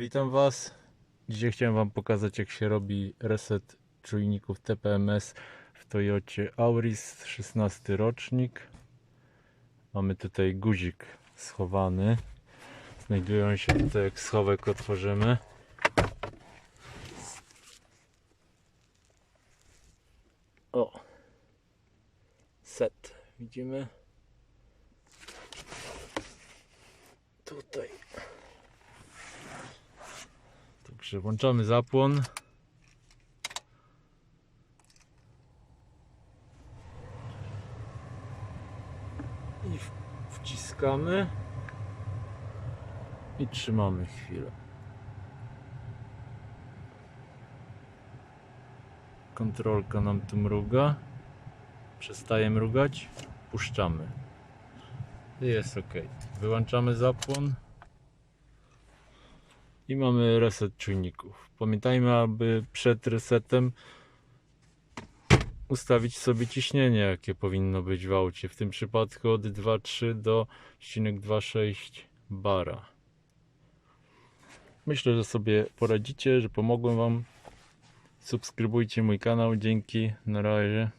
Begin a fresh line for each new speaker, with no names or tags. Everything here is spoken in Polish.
Witam Was. Dzisiaj chciałem Wam pokazać jak się robi reset czujników TPMS w Toyocie Auris 16 rocznik. Mamy tutaj guzik schowany. Znajdują się tutaj jak schowek otworzymy. O! Set. Widzimy? Tutaj. Także włączamy zapłon. I wciskamy. I trzymamy chwilę. Kontrolka nam tu mruga. Przestaje mrugać. Puszczamy. Jest ok. Wyłączamy zapłon i mamy reset czujników. Pamiętajmy, aby przed resetem ustawić sobie ciśnienie, jakie powinno być w aucie. W tym przypadku od 2,3 do 2,6 bara. Myślę, że sobie poradzicie, że pomogłem Wam. Subskrybujcie mój kanał. Dzięki. Na razie.